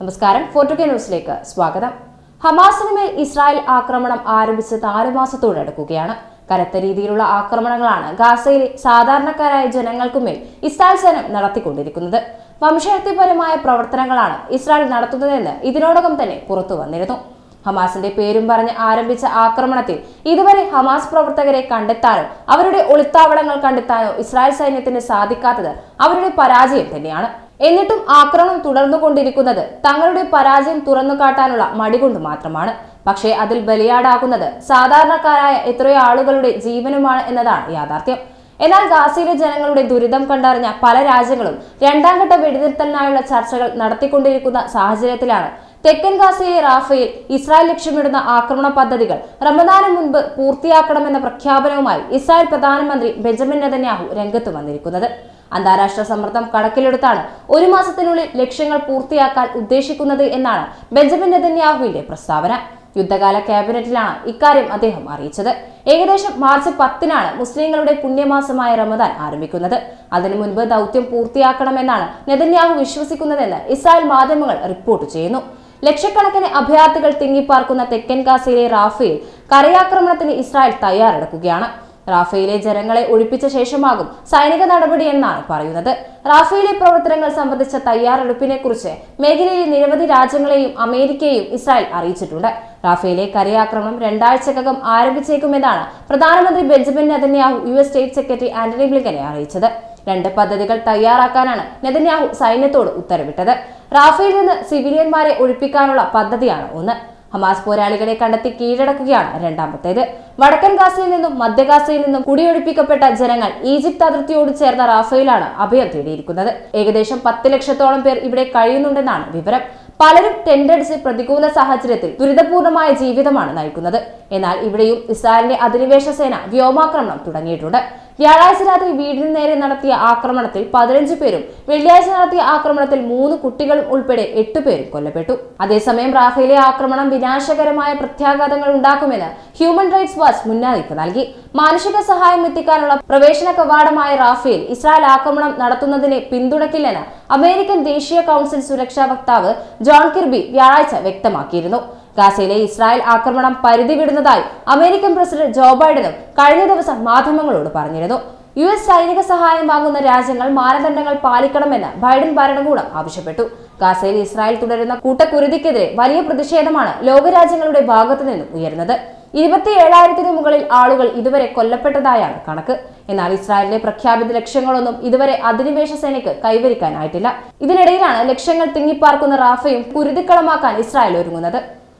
നമസ്കാരം. ഫോർട്ടുകെ ന്യൂസിലേക്ക് സ്വാഗതം. ഹമാസിന് മേൽ ഇസ്രായേൽ ആക്രമണം ആരംഭിച്ചത് ആറു മാസത്തോടടുക്കുകയാണ് കനത്ത രീതിയിലുള്ള ആക്രമണങ്ങളാണ് ഗാസയിലെ സാധാരണക്കാരായ ജനങ്ങൾക്കുമേൽ ഇസ്രായേൽ സേന നടത്തിക്കൊണ്ടിരിക്കുന്നത്. വംശഹത്യപരമായ പ്രവർത്തനങ്ങളാണ് ഇസ്രായേൽ നടത്തുന്നതെന്ന് ഇതിനോടകം തന്നെ പുറത്തു വന്നിരുന്നു. ഹമാസിന്റെ പേരും പറഞ്ഞ് ആരംഭിച്ച ആക്രമണത്തിൽ ഇതുവരെ ഹമാസ് പ്രവർത്തകരെ കണ്ടെത്താനോ അവരുടെ ഒളിത്താവളങ്ങൾ കണ്ടെത്താനോ ഇസ്രായേൽ സൈന്യത്തിന് സാധിക്കാത്തത് അവരുടെ പരാജയം തന്നെയാണ്. എന്നിട്ടും ആക്രമണം തുടർന്നുകൊണ്ടിരിക്കുന്നത് തങ്ങളുടെ പരാജയം തുറന്നു കാട്ടാനുള്ള മടികൊണ്ട് മാത്രമാണ്. പക്ഷേ അതിൽ ബലിയാടാകുന്നത് സാധാരണക്കാരായ എത്രയോ ആളുകളുടെ ജീവനുമാണ് എന്നതാണ് യാഥാർത്ഥ്യം. എന്നാൽ ഗാസയിലെ ജനങ്ങളുടെ ദുരിതം കണ്ടറിഞ്ഞ പല രാജ്യങ്ങളും രണ്ടാം ഘട്ട വെടിനിർത്തലിനായുള്ള ചർച്ചകൾ നടത്തിക്കൊണ്ടിരിക്കുന്ന സാഹചര്യത്തിലാണ്. തെക്കൻ ഗാസയിലെ റാഫയിൽ ഇസ്രായേൽ ലക്ഷ്യമിടുന്ന ആക്രമണ പദ്ധതികൾ റമദാനം മുൻപ് പൂർത്തിയാക്കണമെന്ന പ്രഖ്യാപനവുമായി ഇസ്രായേൽ പ്രധാനമന്ത്രി ബെഞ്ചമിൻ നെതന്യാഹു രംഗത്ത് വന്നിരിക്കുന്നത്. അന്താരാഷ്ട്ര സമ്മർദ്ദം കണക്കിലെടുത്താണ് ഒരു മാസത്തിനുള്ളിൽ ലക്ഷ്യങ്ങൾ പൂർത്തിയാക്കാൻ ഉദ്ദേശിക്കുന്നത് എന്നാണ് ബെഞ്ചമിൻ നെതന്യാഹുവിന്റെ പ്രസ്താവന. യുദ്ധകാല ക്യാബിനറ്റിലാണ് ഇക്കാര്യം അദ്ദേഹം അറിയിച്ചത്. ഏകദേശം മാർച്ച് പത്തിനാണ് മുസ്ലിങ്ങളുടെ പുണ്യമാസമായ റമദാൻ ആരംഭിക്കുന്നത്. അതിനു മുൻപ് ദൗത്യം പൂർത്തിയാക്കണമെന്നാണ് നെതന്യാഹു വിശ്വസിക്കുന്നതെന്ന് ഇസ്രായേൽ മാധ്യമങ്ങൾ റിപ്പോർട്ട് ചെയ്യുന്നു. ലക്ഷക്കണക്കിന് അഭയാർത്ഥികൾ തിങ്ങിപ്പാർക്കുന്ന തെക്കൻ ഗാസയിലെ റാഫയിൽ കരയാക്രമണത്തിന് ഇസ്രായേൽ തയ്യാറെടുക്കുകയാണ്. റാഫയിലെ ജനങ്ങളെ ഒഴിപ്പിച്ച ശേഷമാകും സൈനിക നടപടി എന്നാണ് പറയുന്നത്. റാഫയിലെ പ്രവർത്തനങ്ങൾ സംബന്ധിച്ച തയ്യാറെടുപ്പിനെ കുറിച്ച് മേഖലയിലെ നിരവധി രാജ്യങ്ങളെയും അമേരിക്കയെയും ഇസ്രായേൽ അറിയിച്ചിട്ടുണ്ട്. റാഫയിലെ കരയാക്രമണം രണ്ടാഴ്ചക്കകം ആരംഭിച്ചേക്കുമെന്നാണ് പ്രധാനമന്ത്രി Benjamin Netanyahu U S state secretary Antony ബ്ലിങ്കനെ അറിയിച്ചത്. രണ്ട് പദ്ധതികൾ തയ്യാറാക്കാനാണ് നെതന്യാഹു സൈന്യത്തോട് ഉത്തരവിട്ടത്. റാഫയിൽ നിന്ന് സിവിലിയന്മാരെ ഒഴിപ്പിക്കാനുള്ള പദ്ധതിയാണ് ഒന്ന്. ഹമാസ് പോരാളികളെ കണ്ടെത്തി കീഴടക്കുകയാണ് രണ്ടാമത്തേത്. വടക്കൻ ഗാസയിൽ നിന്നും മധ്യഗാസയിൽ നിന്നും കുടിയൊഴിപ്പിക്കപ്പെട്ട ജനങ്ങൾ ഈജിപ്ത് അതിർത്തിയോട് ചേർന്ന റാഫയിലാണ് അഭയം തേടിയിരിക്കുന്നത്. ഏകദേശം പത്ത് ലക്ഷത്തോളം പേർ ഇവിടെ കഴിയുന്നുണ്ടെന്നാണ് വിവരം. പലരും ടെന്റടിച്ച് പ്രതികൂല സാഹചര്യത്തിൽ ദുരിതപൂർണമായ ജീവിതമാണ് നയിക്കുന്നത്. എന്നാൽ ഇവിടെയും ഇസ്രായേലിന്റെ അധിനിവേശ സേന വ്യോമാക്രമണം തുടങ്ങിയിട്ടുണ്ട്. വ്യാഴാഴ്ച രാത്രി വീടിന് നേരെ നടത്തിയ ആക്രമണത്തിൽ പതിനഞ്ച് പേരും വെള്ളിയാഴ്ച നടത്തിയ ആക്രമണത്തിൽ മൂന്ന് കുട്ടികളും ഉൾപ്പെടെ എട്ട് പേരും കൊല്ലപ്പെട്ടു. അതേസമയം റാഫേലെ ആക്രമണം വിനാശകരമായ പ്രത്യാഘാതങ്ങൾ ഉണ്ടാക്കുമെന്ന് ഹ്യൂമൻ റൈറ്റ്സ് വാച്ച് മുന്നറിയിപ്പ് നൽകി. മാനുഷിക സഹായം എത്തിക്കാനുള്ള പ്രവേശന കവാടമായ റാഫേൽ ഇസ്രായേൽ ആക്രമണം നടത്തുന്നതിനെ പിന്തുണയ്ക്കില്ലെന്ന് അമേരിക്കൻ ദേശീയ കൗൺസിൽ സുരക്ഷാ വക്താവ് ജോൺ കിർബി വ്യാഴാഴ്ച വ്യക്തമാക്കിയിരുന്നു. ഗാസയിലെ ഇസ്രായേൽ ആക്രമണം പരിധി വിടുന്നതായി അമേരിക്കൻ പ്രസിഡന്റ് ജോ ബൈഡനും കഴിഞ്ഞ ദിവസം മാധ്യമങ്ങളോട് പറഞ്ഞിരുന്നു. യു എസ് സൈനിക സഹായം വാങ്ങുന്ന രാജ്യങ്ങൾ മാനദണ്ഡങ്ങൾ പാലിക്കണമെന്ന് ബൈഡൻ ഭരണകൂടം ആവശ്യപ്പെട്ടു. ഗാസയിൽ ഇസ്രായേൽ തുടരുന്ന കൂട്ടക്കുരുതിക്കെതിരെ വലിയ പ്രതിഷേധമാണ് ലോകരാജ്യങ്ങളുടെ ഭാഗത്തു നിന്നും ഉയരുന്നത്. ഇരുപത്തി ഏഴായിരത്തിന് മുകളിൽ ആളുകൾ ഇതുവരെ കൊല്ലപ്പെട്ടതായാണ് കണക്ക്. എന്നാൽ ഇസ്രായേലിലെ പ്രഖ്യാപിത ലക്ഷ്യങ്ങളൊന്നും ഇതുവരെ അധിനിവേശ സേനയ്ക്ക് കൈവരിക്കാനായിട്ടില്ല. ഇതിനിടയിലാണ് ലക്ഷ്യങ്ങൾ തിങ്ങിപ്പാർക്കുന്ന റാഫയും കുരുതിക്കളമാക്കാൻ ഇസ്രായേൽ ഒരുങ്ങുന്നത്.